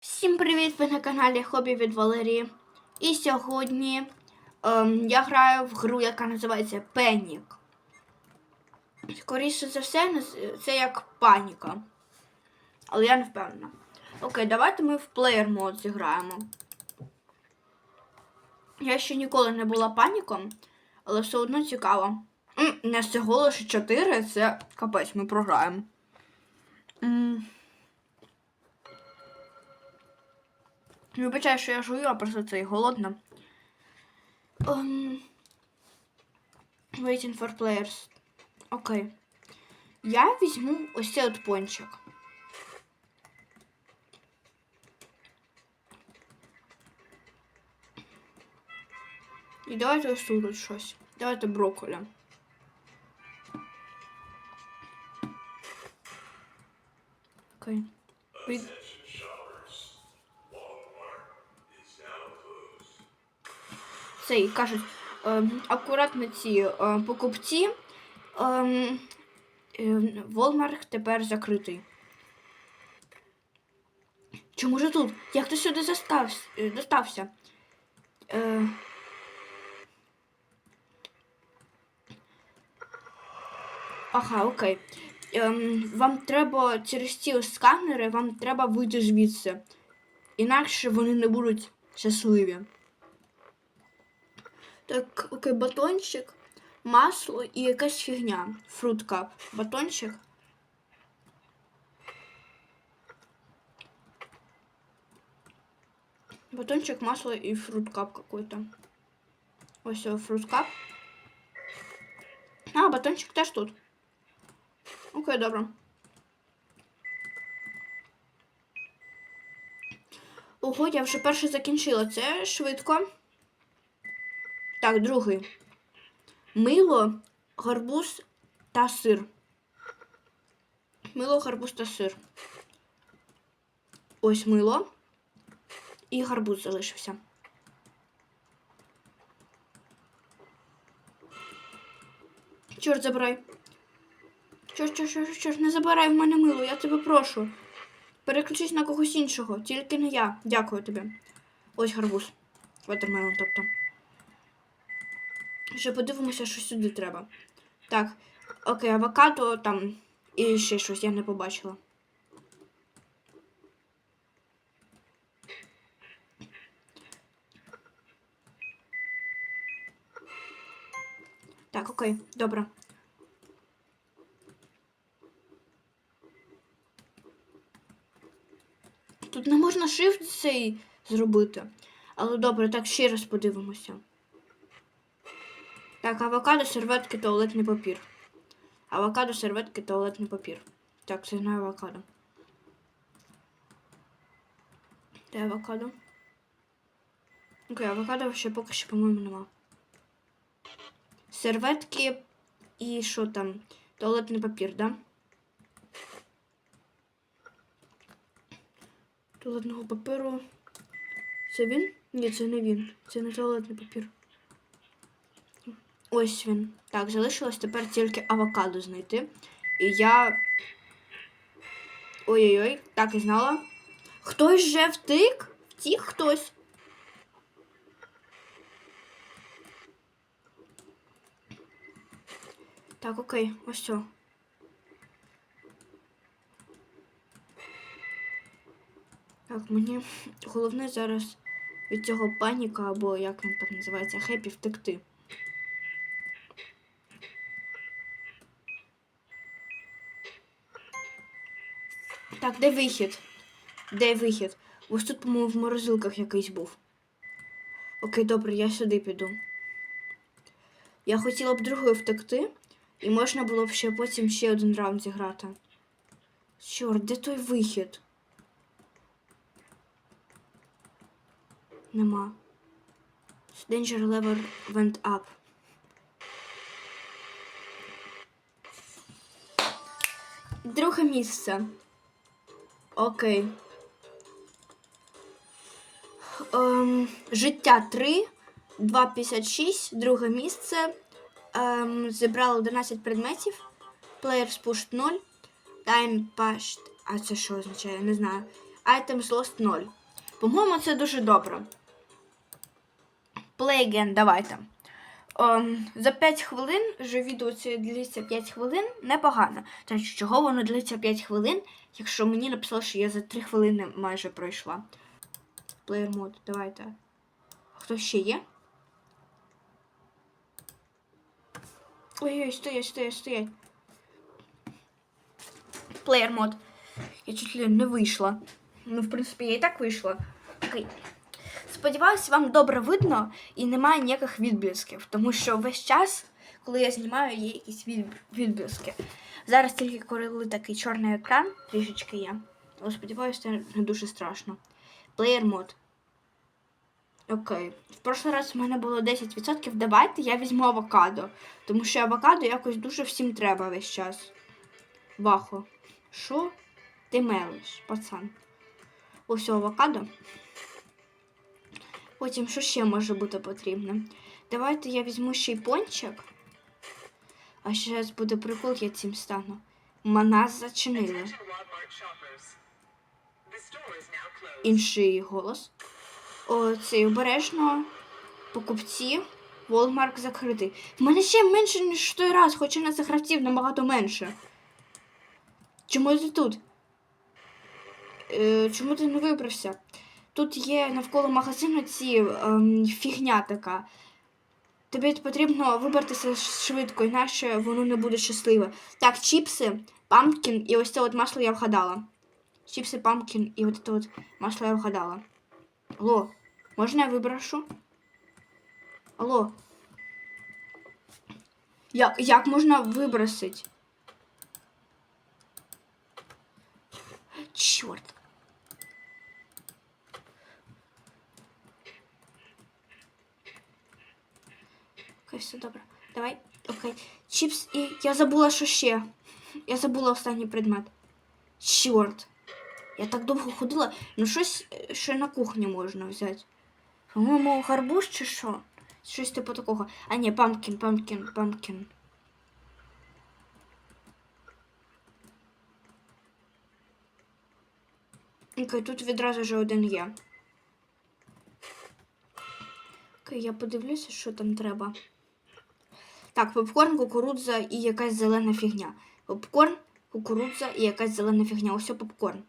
Всім привіт! Ви на каналі Хобі від Валерії. І сьогодні ем, я граю в гру, яка називається Пенік. Скоріше за все, це як паніка. Але я не впевнена. Окей, давайте ми в плеєр мод зіграємо. Я ще ніколи не була паніком, але все одно цікаво. Нас всього лише 4, це капець, ми програємо. Вибачаю, що я жую, а просто це і голодна. Um, waiting for players. Окей. Я візьму ось цей от пончик. І давайте ось тут щось. Давайте брокколі. Окей. Ви- цей кажуть, ем, акуратно ці е, покупці. Ем, е, Walmart тепер закритий. Чому ж тут? Як ти сюди застався, е, достався? Е, ага, окей. Ем, вам треба через ці сканери, вам треба вийти звідси. Інакше вони не будуть щасливі. Так, окей, батончик, масло і якась фігня. Фруткап. Батончик. Батончик, масло и фруткап какой-то. Ось о, фруткап. А, батончик теж тут. Окей, добре. Ого, я вже перше закінчила. Це швидко. Так, другий. Мило, гарбуз та сир. Мило, гарбуз та сир. Ось мило. І гарбуз залишився. Чорт забирай. Чорт, чорт, чорт, чорт, не забирай в мене мило, я тебе прошу. Переключись на когось іншого, тільки не я. Дякую тобі. Ось гарбуз. Ватермелон, тобто. Ще подивимося, що сюди треба. Так, окей, авокадо там і ще щось я не побачила. Так, окей, добре. Тут не можна shift цей зробити. Але добре, так ще раз подивимося. Так, авокадо, серветки, туалетний папір. Авокадо, серветки, туалетний папір. Так, це не авокадо. Де авокадо? Окей, авокадо ще поки що, по-моєму, нема. Серветки і що там? Туалетний папір, да? Туалетного паперу. Це він? Ні, це не він. Це не туалетний папір. Ось він. Так, залишилось тепер тільки авокадо знайти. І я. Ой-ой-ой, так і знала. Хтось вже втик? Втік хтось. Так, окей, ось все. Так, мені головне зараз від цього паніка, або як він там називається, хеппі втекти. Так, де вихід? Де вихід? Ось тут, по-моєму, в морозилках якийсь був. Окей, добре, я сюди піду. Я хотіла б другою втекти, і можна було б ще потім ще один раунд зіграти. Чорт, де той вихід? Нема. Danger level went up. Друге місце. Окей. Ем, життя 3, 2,56, друге місце. Ем, зібрали 11 предметів. Players pushed 0. Time passed. А це що означає? Не знаю. Items Lost 0. По-моєму, це дуже добре. Play again, давайте. Ем, за 5 хвилин, вже відео це длиться 5 хвилин, непогано. Та чого воно длиться 5 хвилин, якщо мені написало, що я за 3 хвилини майже пройшла. Player mode, давайте. Хто ще є? Ой-ой, стоять, стоять, стоять. Player мод. Я чуть ли не вийшла. Ну, в принципі, я і так вийшла. Окей. Сподіваюсь, вам добре видно і немає ніяких відблисків, тому що весь час, коли я знімаю, є якісь відблиски. Зараз тільки коли такий чорний екран, трішечки є. Але сподіваюся, це не дуже страшно. Player мод. Окей. В прошлий раз в мене було 10%. Давайте я візьму авокадо. Тому що авокадо якось дуже всім треба весь час. Вахо. Що ти мелиш, пацан? Ось авокадо. Потім що ще може бути потрібно? Давайте я візьму ще й пончик. А ще раз буде прикол, я цим стану. Нас зачинили. Інший голос. О, цей обережно. Покупці. Волмарк закритий. В мене ще менше, ніж той раз, хоча на цих гравців набагато менше. Чому ти тут? Е, чому ти не вибрався? Тут є навколо магазину ці ем, фігня така. Тобі потрібно вибратися швидко, інакше воно не буде щасливе. Так, чіпси, пампкін і ось це от масло я вгадала. Чіпси, пампкін і от це от масло я вгадала. Алло, можна я виброшу? Алло. Як, як можна вибросити? Чорт. Все добре. Давай. Окей. Чіпс і. Я забула, що ще. Я забула останній предмет. Чорт. Я так довго ходила. Ну щось ще на кухні можна взяти. По-моєму, гарбуз чи що? Щось типу такого. А ні, пампкін, пампкін, пампкін. Окей, тут відразу вже один є. Окей, я подивлюся, що там треба. Так, попкорн, кукурудза і якась зелена фігня. Попкорн, кукурудза і якась зелена фігня. Ось попкорн.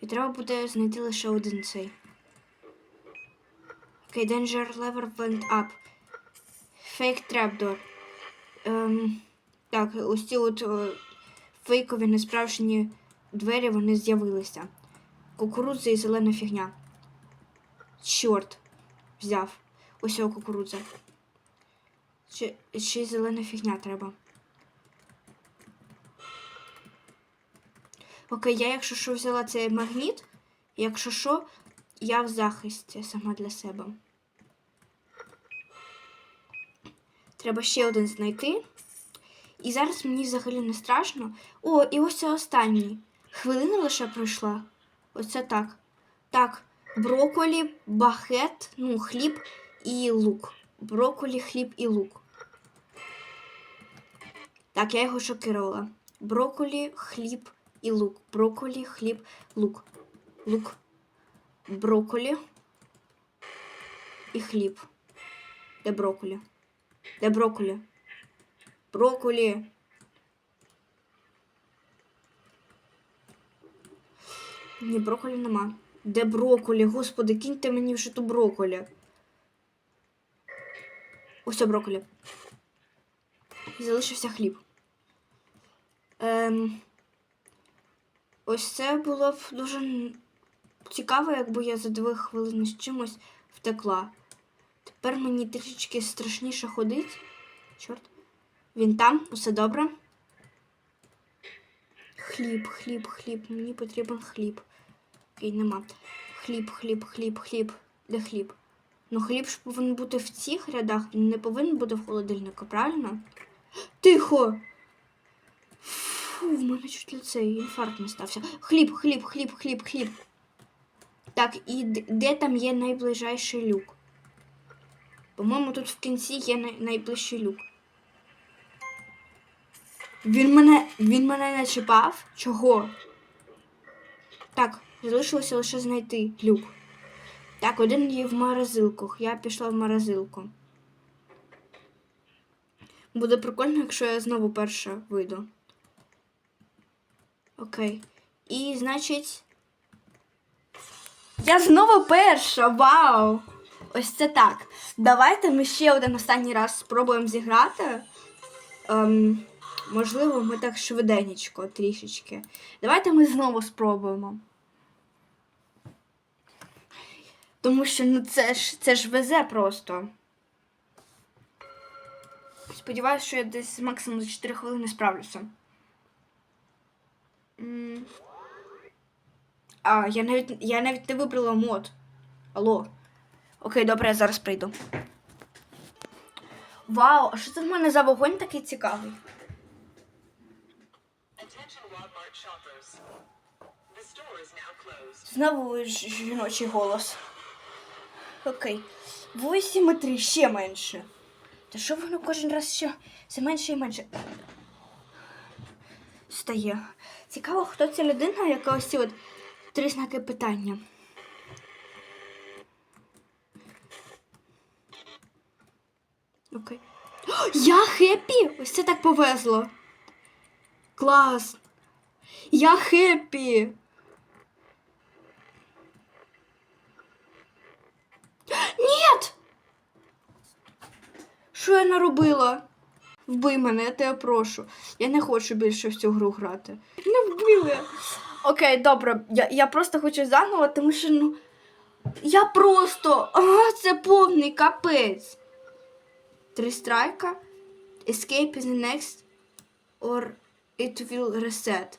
І треба буде знайти лише один цей. Окей, danger lever went up. Fake trapdoor. Ем, так, ось ці от е, фейкові несправжні двері вони з'явилися. Кукурудза і зелена фігня. Чорт. Взяв. Ось його кукурудза. Ще й зелена фігня треба. Окей, я якщо що взяла цей магніт, якщо що, я в захисті сама для себе. Треба ще один знайти. І зараз мені взагалі не страшно. О, і ось це останній. Хвилина лише пройшла. Оце так. Так, броколі, бахет, ну, хліб і лук. Броколі, хліб і лук. Так, я його шокувала. Броколі, хліб і лук. Броколі, хліб, лук. Лук. Броколі і хліб. Де броколі? Де броколі? Броколі. Ні, броколі нема. Де броколі? Господи, киньте мені вже ту броколі. Ось броколі. Залишився хліб. Ем, ось це було б дуже цікаво, якби я за дві хвилини з чимось втекла. Тепер мені трішечки страшніше ходить. Чорт. Він там, усе добре. Хліб, хліб, хліб. Мені потрібен хліб. Окей, нема. Хліб, хліб, хліб, хліб. Де хліб? Ну, хліб ж повинен бути в цих рядах, він не повинен бути в холодильнику, правильно? Тихо! Фу, в мене чуть ли цей інфаркт не стався. Хліб, хліб, хліб, хліб, хліб. Так, і де там є найближайший люк? По-моєму, тут в кінці є най- найближчий люк. Він мене. Він мене не чіпав? Чого? Так, залишилося лише знайти люк. Так, один є в морозилках. Я пішла в морозилку. Буде прикольно, якщо я знову перша вийду. Окей. І, значить. Я знову перша! Вау! Ось це так. Давайте ми ще один останній раз спробуємо зіграти. Ем, можливо, ми так швиденечко трішечки. Давайте ми знову спробуємо. Тому що ну це ж це ж везе просто. Сподіваюсь, що я десь максимум за 4 хвилини справлюся. А, я навіть, я навіть не вибрала мод. Алло. Окей, добре, я зараз прийду. Вау, а що це в мене за вогонь такий цікавий? Знову ж жіночий голос. Окей. 8 і 3, ще менше. Та що воно кожен раз ще все менше і менше стає? Цікаво, хто ця людина, яка ось ці от три знаки питання. Окей. О, я хеппі! Ось це так повезло. Клас! Я хеппі! Нет! Що я наробила? Вбий мене, я тебе прошу. Я не хочу більше в цю гру грати. Не вбили. Окей, добре. Я, я просто хочу заново, тому що ну. Я просто. Ага, це повний капець. Три страйка. Escape is the next. Or it will reset.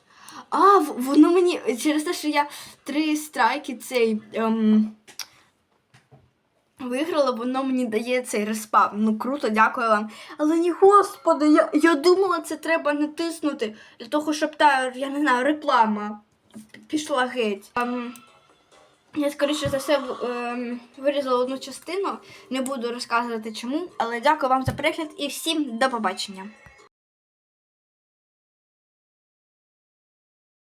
А, воно мені через те, що я три страйки цей. Ем, Виграла, воно мені дає цей респав. Ну круто, дякую вам. Але ні, господи, я, я думала, це треба натиснути для того, щоб та, я не знаю, реклама пішла геть. Ем, я, скоріше за все, ем, вирізала одну частину, не буду розказувати чому, але дякую вам за перегляд і всім до побачення.